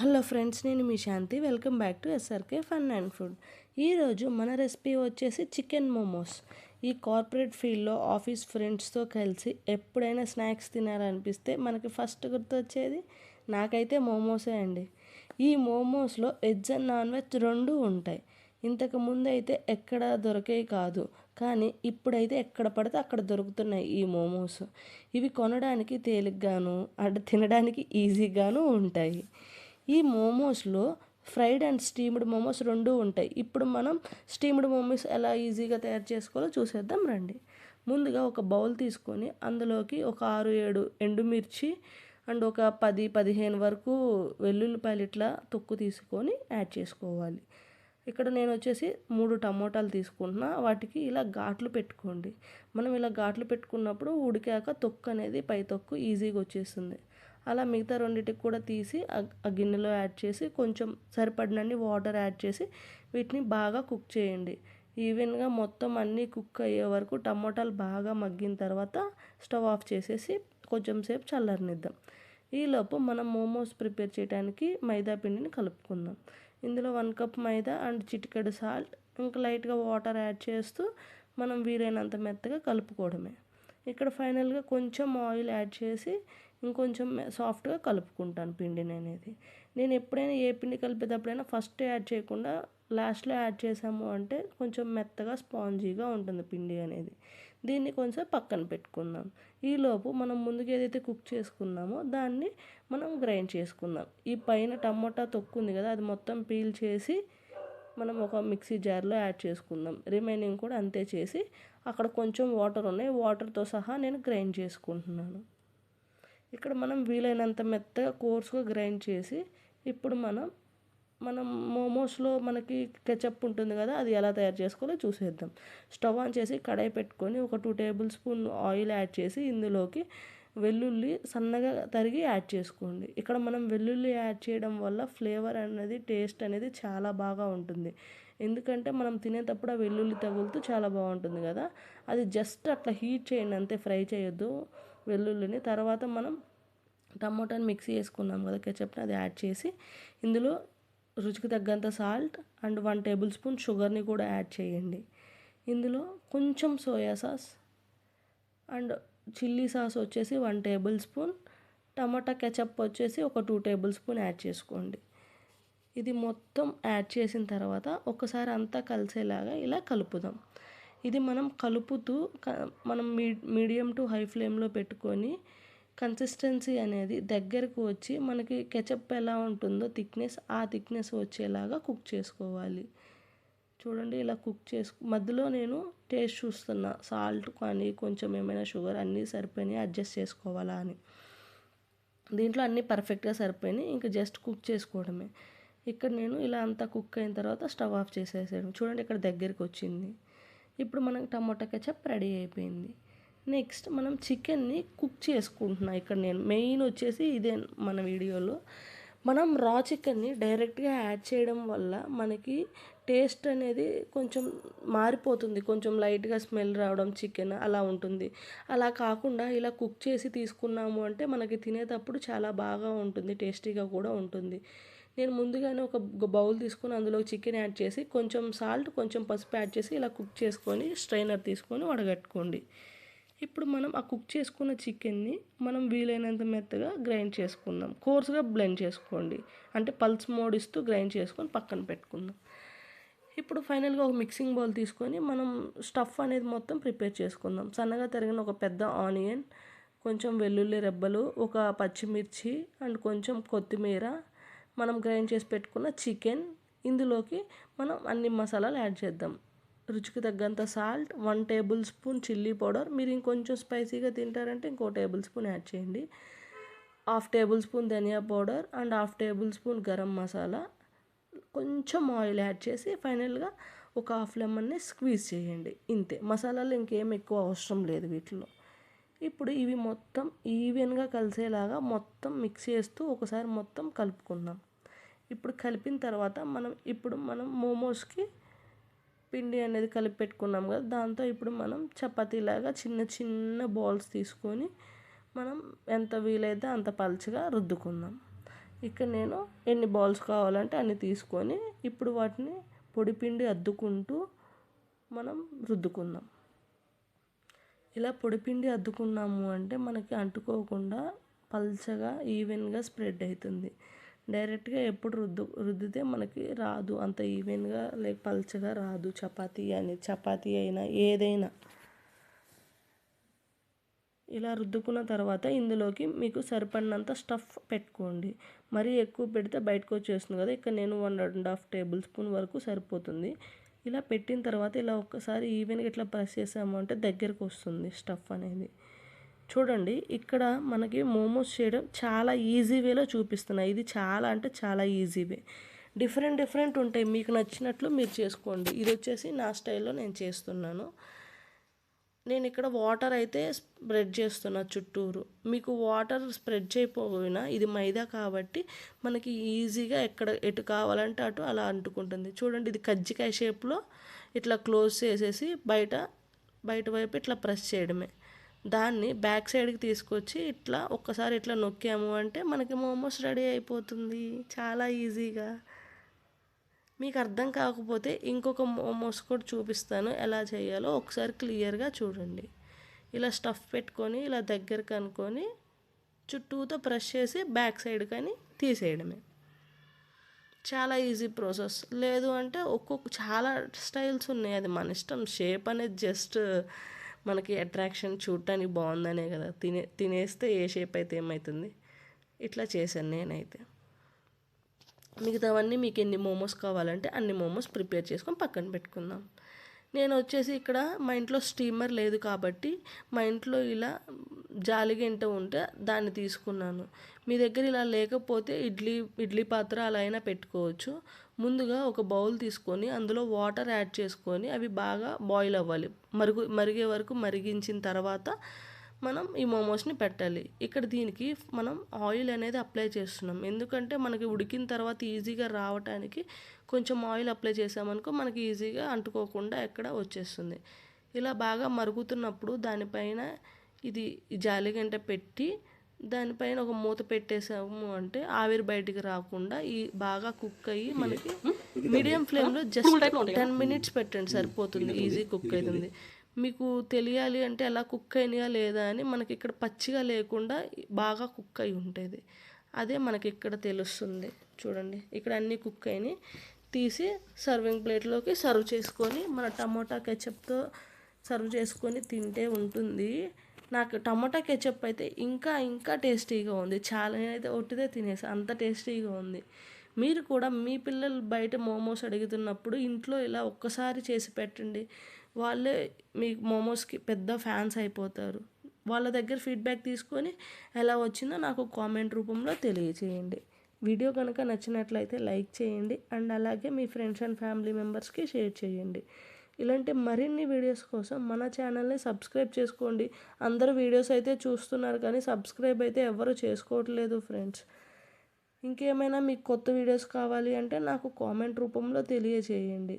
Hello friends నేను మీ Shanti. Welcome back to SRK fun and food. ఈరోజు మన recipe వచ్చేసి చికెన్ మోమోస్. ఈ కార్పొరేట్ ఫీల్డ్లో ఆఫీస్ ఫ్రెండ్స్తో కలిసి ఎప్పుడైనా స్నాక్స్ తినాలనిపిస్తే మనకి ఫస్ట్ గుర్తొచ్చేది నాకైతే మోమోసే అండి. ఈ మోమోస్లో వెజ్ అండ్ నాన్ వెజ్ రెండు ఉంటాయి. ఇంతకు ముందు అయితే ఎక్కడ దొరికేవి కాదు కానీ ఇప్పుడైతే ఎక్కడ పడితే అక్కడ దొరుకుతున్నాయి ఈ మోమోస్. ఇవి కొనడానికి తేలిగ్గాను అటు తినడానికి ఈజీగాను ఉంటాయి. ఈ మోమోస్లో ఫ్రైడ్ అండ్ స్టీమ్డ్ మోమోస్ రెండు ఉంటాయి. ఇప్పుడు మనం స్టీమ్డ్ మోమోస్ ఎలా ఈజీగా తయారు చేసుకోవాలో చూసేద్దాం రండి. ముందుగా ఒక బౌల్ తీసుకొని అందులోకి ఒక ఆరు ఏడు ఎండుమిర్చి అండ్ ఒక పది పదిహేను వరకు వెల్లుల్లిపాయలు ఇట్లా తొక్కు తీసుకొని యాడ్ చేసుకోవాలి. ఇక్కడ నేను వచ్చేసి మూడు టమోటాలు తీసుకుంటున్నా. వాటికి ఇలా ఘాట్లు పెట్టుకోండి. మనం ఇలా ఘాట్లు పెట్టుకున్నప్పుడు ఉడికాక తొక్కు అనేది పై తొక్కు ఈజీగా వచ్చేస్తుంది. అలా మిగతా రెండింటికి కూడా తీసి ఆ గిన్నెలో యాడ్ చేసి కొంచెం సరిపడినన్ని వాటర్ యాడ్ చేసి వీటిని బాగా కుక్ చేయండి. ఈవెన్గా మొత్తం అన్నీ కుక్ అయ్యే వరకు టమోటాలు బాగా మగ్గిన తర్వాత స్టవ్ ఆఫ్ చేసేసి కొంచెం సేపు చల్లరనిద్దాం. ఈలోపు మనం మోమోస్ ప్రిపేర్ చేయడానికి మైదా పిండిని కలుపుకుందాం. ఇందులో వన్ కప్ మైదా అండ్ చిటికెడు సాల్ట్ ఇంకా లైట్గా వాటర్ యాడ్ చేస్తూ మనం వీలైనంత మెత్తగా కలుపుకోవడమే. ఇక్కడ ఫైనల్గా కొంచెం ఆయిల్ యాడ్ చేసి ఇంకొంచెం సాఫ్ట్గా కలుపుకుంటాను పిండిని అనేది. నేను ఎప్పుడైనా ఏ పిండి కలిపేటప్పుడైనా ఫస్ట్ యాడ్ చేయకుండా లాస్ట్లో యాడ్ చేసాము అంటే కొంచెం మెత్తగా స్పాంజీగా ఉంటుంది పిండి అనేది. దీన్ని కొంచెం పక్కన పెట్టుకుందాం. ఈలోపు మనం ముందుకు ఏదైతే కుక్ చేసుకున్నామో దాన్ని మనం గ్రైండ్ చేసుకుందాం. ఈ పైన టమోటా తొక్కుంది కదా అది మొత్తం పీల్ చేసి మనం ఒక మిక్సీ జార్లో యాడ్ చేసుకుందాం. రిమైనింగ్ కూడా అంతే చేసి అక్కడ కొంచెం వాటర్ ఉన్నాయి. వాటర్తో సహా నేను గ్రైండ్ చేసుకుంటున్నాను. ఇక్కడ మనం వీలైనంత మెత్తగా కోర్సుగా గ్రైండ్ చేసి ఇప్పుడు మనం మనం మోమోస్లో మనకి కెచప్ ఉంటుంది కదా అది ఎలా తయారు చేసుకోవాలో చూసేద్దాం. స్టవ్ ఆన్ చేసి కడాయి పెట్టుకొని ఒక two tablespoon oil add చేసి ఇందులోకి వెల్లుల్లి సన్నగా తరిగి యాడ్ చేసుకోండి. ఇక్కడ మనం వెల్లుల్లి యాడ్ చేయడం వల్ల ఫ్లేవర్ అనేది టేస్ట్ అనేది చాలా బాగా ఉంటుంది. ఎందుకంటే మనం తినేటప్పుడు ఆ వెల్లుల్లి తగులుతూ చాలా బాగుంటుంది కదా. అది జస్ట్ అట్లా హీట్ చేయండి అంతే ఫ్రై చేయొద్దు వెల్లుల్లిని. తర్వాత మనం టమోటాని మిక్సీ చేసుకున్నాం కదా కెచప్ని అది యాడ్ చేసి ఇందులో రుచికి తగ్గంత salt and one tablespoon షుగర్ని కూడా యాడ్ చేయండి. ఇందులో కొంచెం soya sauce and chilli sauce వచ్చేసి one tablespoon tomato ketchup వచ్చేసి ఒక టూ టేబుల్ స్పూన్ యాడ్ చేసుకోండి. ఇది మొత్తం యాడ్ చేసిన తర్వాత ఒకసారి అంతా కలిసేలాగా ఇలా కలుపుదాం. ఇది మనం కలుపుతూ మనం మీ మీడియం టు హై ఫ్లేమ్లో పెట్టుకొని కన్సిస్టెన్సీ అనేది దగ్గరకు వచ్చి మనకి కెచప్ ఎలా ఉంటుందో థిక్నెస్ ఆ థిక్నెస్ వచ్చేలాగా కుక్ చేసుకోవాలి. చూడండి ఇలా కుక్ చేసుకు మధ్యలో నేను టేస్ట్ చూస్తున్నా. సాల్ట్ కానీ కొంచెం ఏమైనా షుగర్ అన్నీ సరిపోయినాయి అడ్జస్ట్ చేసుకోవాలా అని. దీంట్లో అన్నీ పర్ఫెక్ట్గా సరిపోయినాయి. ఇంకా జస్ట్ కుక్ చేసుకోవడమే. ఇక్కడ నేను ఇలా అంతా కుక్ అయిన తర్వాత స్టవ్ ఆఫ్ చేసేసాను. చూడండి ఇక్కడ దగ్గరికి వచ్చింది. ఇప్పుడు మనకి టమాటా కెచప్ రెడీ అయిపోయింది. నెక్స్ట్ మనం చికెన్ని కుక్ చేసుకుంటున్నాం. ఇక్కడ నేను మెయిన్ వచ్చేసి ఇదే మన వీడియోలో. మనం రా చికెన్ని డైరెక్ట్గా యాడ్ చేయడం వల్ల మనకి టేస్ట్ అనేది కొంచెం మారిపోతుంది. కొంచెం లైట్గా స్మెల్ రావడం చికెన్ అలా ఉంటుంది. అలా కాకుండా ఇలా కుక్ చేసి తీసుకున్నాము అంటే మనకి తినేటప్పుడు చాలా బాగా ఉంటుంది టేస్టీగా కూడా ఉంటుంది. నేను ముందుగానే ఒక బౌల్ తీసుకొని అందులో చికెన్ యాడ్ చేసి కొంచెం సాల్ట్ కొంచెం పసుపు యాడ్ చేసి ఇలా కుక్ చేసుకొని స్ట్రైనర్ తీసుకొని వడగట్టుకోండి. ఇప్పుడు మనం ఆ కుక్ చేసుకున్న చికెన్ని మనం వీలైనంత మెత్తగా గ్రైండ్ చేసుకుందాం. కోర్స్గా బ్లెండ్ చేసుకోండి. అంటే పల్స్ మోడ్ ఇస్తూ గ్రైండ్ చేసుకొని పక్కన పెట్టుకుందాం. ఇప్పుడు ఫైనల్గా ఒక మిక్సింగ్ బౌల్ తీసుకొని మనం స్టఫ్ అనేది మొత్తం ప్రిపేర్ చేసుకుందాం. సన్నగా తరిగిన ఒక పెద్ద ఆనియన్ కొంచెం వెల్లుల్లి రెబ్బలు ఒక పచ్చిమిర్చి అండ్ కొంచెం కొత్తిమీర మనం గ్రైండ్ చేసి పెట్టుకున్న చికెన్ ఇందులోకి మనం అన్ని మసాలాలు యాడ్ చేద్దాం. రుచికి తగ్గంత salt one tablespoon chilli powder. మీరు ఇంకొంచెం స్పైసీగా తింటారంటే ఇంకో టేబుల్ స్పూన్ యాడ్ చేయండి. Half tablespoon dhaniya powder and half tablespoon garam masala. కొంచెం ఆయిల్ యాడ్ చేసి ఫైనల్గా ఒక హాఫ్ లెమన్ని స్క్వీజ్ చేయండి. ఇంతే. మసాలాలు ఇంకేం ఎక్కువ అవసరం లేదు వీటిలో. ఇప్పుడు ఇవి మొత్తం ఈవెన్గా కలిసేలాగా మొత్తం మిక్స్ చేస్తూ ఒకసారి మొత్తం కలుపుకుందాం. ఇప్పుడు కలిపిన తర్వాత మనం ఇప్పుడు మనం మోమోస్కి పిండి అనేది కలిపి పెట్టుకున్నాం కదా దాంతో ఇప్పుడు మనం చపాతీలాగా చిన్న చిన్న బాల్స్ తీసుకొని మనం ఎంత వీలైతే అంత పలుచగా రుద్దుకుందాం. ఇక్కడ నేను ఎన్ని బాల్స్ కావాలంటే అన్ని తీసుకొని ఇప్పుడు వాటిని పొడిపిండి అద్దుకుంటూ మనం రుద్దుకుందాం. ఇలా పొడిపిండి అద్దుకున్నాము అంటే మనకి అంటుకోకుండా పల్చగా ఈవెన్గా స్ప్రెడ్ అవుతుంది. డైరెక్ట్గా ఎప్పుడు రుద్దు రుద్దితే మనకి రాదు. అంత ఈవెన్గా లైక్ పల్చగా రాదు. చపాతీ అని చపాతీ అయినా ఏదైనా. ఇలా రుద్దుకున్న తర్వాత ఇందులోకి మీకు సరిపడినంత స్టఫ్ పెట్టుకోండి. మరీ ఎక్కువ పెడితే బయటకు వచ్చేస్తుంది కదా. ఇక్కడ నేను one and half tablespoon వరకు సరిపోతుంది. ఇలా పెట్టిన తర్వాత ఇలా ఒక్కసారి ఈవెన్గా ఇట్లా ప్రెస్ చేసాము అంటే దగ్గరకు వస్తుంది స్టఫ్ అనేది. చూడండి ఇక్కడ మనకి మోమోస్ చేయడం చాలా ఈజీ వేలో చూపిస్తున్నాయి. ఇది చాలా అంటే చాలా ఈజీ వే. డిఫరెంట్ డిఫరెంట్ ఉంటాయి. మీకు నచ్చినట్లు మీరు చేసుకోండి. ఇది వచ్చేసి నా స్టైల్లో నేను చేస్తున్నాను. నేను ఇక్కడ వాటర్ అయితే స్ప్రెడ్ చేస్తున్నా చుట్టూరు. మీకు వాటర్ స్ప్రెడ్ చేయకపోయినా ఇది మైదా కాబట్టి మనకి ఈజీగా ఎక్కడ ఎటు కావాలంటే అటు అలా అంటుకుంటుంది. చూడండి ఇది కజ్జికాయ షేప్లో ఇట్లా క్లోజ్ చేసేసి బయట బయట వైపు ఇట్లా ప్రెస్ చేయడమే. దాన్ని బ్యాక్ సైడ్కి తీసుకొచ్చి ఇట్లా ఒక్కసారి ఇట్లా నొక్కాము. అంటే మనకి మోమోస్ రెడీ అయిపోతుంది. చాలా ఈజీగా మీకు అర్థం కాకపోతే ఇంకొక మోమోస్ కూడా చూపిస్తాను. ఎలా చేయాలో ఒకసారి క్లియర్గా చూడండి. ఇలా స్టఫ్ పెట్టుకొని ఇలా దగ్గరకు అనుకొని చుట్టూతో ప్రెస్ చేసి బ్యాక్ సైడ్ కానీ తీసేయడమే. చాలా ఈజీ ప్రాసెస్ లేదు అంటే ఒక్కొక్క చాలా స్టైల్స్ ఉన్నాయి. అది మన ఇష్టం. షేప్ అనేది జస్ట్ మనకి అట్రాక్షన్ చూడటానికి బాగుందనే కదా. తినే తినేస్తే ఏ షేప్ అయితే ఏమవుతుంది ఇట్లా చేశాను నేనైతే. మిగతావన్నీ మీకు ఎన్ని మోమోస్ కావాలంటే అన్ని మోమోస్ ప్రిపేర్ చేసుకొని పక్కన పెట్టుకుందాం. నేను వచ్చేసి ఇక్కడ మా ఇంట్లో స్టీమర్ లేదు కాబట్టి మా ఇంట్లో ఇలా జాలిగంట ఉంటే దాన్ని తీసుకున్నాను. మీ దగ్గర ఇలా లేకపోతే ఇడ్లీ ఇడ్లీ పాత్ర అలా అయినా పెట్టుకోవచ్చు. ముందుగా ఒక బౌల్ తీసుకొని అందులో వాటర్ యాడ్ చేసుకొని అవి బాగా బాయిల్ అవ్వాలి. మరుగు మరిగే వరకు మరిగించిన తర్వాత మనం ఈ మోమోస్ని పెట్టాలి. ఇక్కడ దీనికి మనం ఆయిల్ అనేది అప్లై చేస్తున్నాం. ఎందుకంటే మనకి ఉడికిన తర్వాత ఈజీగా రావటానికి కొంచెం ఆయిల్ అప్లై చేసామనుకో మనకి ఈజీగా అంటుకోకుండా ఎక్కడ వచ్చేస్తుంది. ఇలా బాగా మరుగుతున్నప్పుడు దానిపైన ఇది జాలిగంట పెట్టి దానిపైన ఒక మూత పెట్టేసాము అంటే ఆవిరి బయటికి రాకుండా ఈ బాగా కుక్ అయ్యి మనకి మీడియం ఫ్లేమ్లో జస్ట్ టెన్ మినిట్స్ పెట్టండి సరిపోతుంది. ఈజీ కుక్ అవుతుంది మీకు తెలియాలి అంటే ఎలా కుక్ అయినాయా లేదా అని మనకి ఇక్కడ పచ్చిగా లేకుండా బాగా కుక్ అయి ఉంటుంది. అదే మనకి ఇక్కడ తెలుస్తుంది. చూడండి. ఇక్కడ అన్ని కుక్ అయినాయి. తీసి సర్వింగ్ ప్లేట్లోకి సర్వ్ చేసుకొని మన టమోటా కెచప్తో సర్వ్ చేసుకొని తింటే ఉంటుంది. నాకు టమోటా కెచప్ అయితే ఇంకా ఇంకా టేస్టీగా ఉంది. చాలా నేనైతే ఒట్టిదే తినేసి. అంత టేస్టీగా ఉంది. మీరు కూడా మీ పిల్లలు బయట మోమోస్ అడుగుతున్నప్పుడు ఇంట్లో ఇలా ఒక్కసారి చేసి పెట్టండి. వాళ్ళే మీ మోమోస్కి పెద్ద ఫ్యాన్స్ అయిపోతారు. వాళ్ళ దగ్గర ఫీడ్బ్యాక్ తీసుకొని ఎలా వచ్చిందో నాకు కామెంట్ రూపంలో తెలియచేయండి. వీడియో కనుక నచ్చినట్లయితే లైక్ చేయండి అండ్ అలాగే మీ ఫ్రెండ్స్ అండ్ ఫ్యామిలీ మెంబర్స్కి షేర్ చేయండి. ఇలాంటి మరిన్ని వీడియోస్ కోసం మన ఛానల్ని సబ్స్క్రైబ్ చేసుకోండి. అందరూ వీడియోస్ అయితే చూస్తున్నారు కానీ సబ్స్క్రైబ్ అయితే ఎవరు చేసుకోవట్లేదు ఫ్రెండ్స్. ఇంకేమైనా మీకు కొత్త వీడియోస్ కావాలి అంటే నాకు కామెంట్ రూపంలో తెలియజేయండి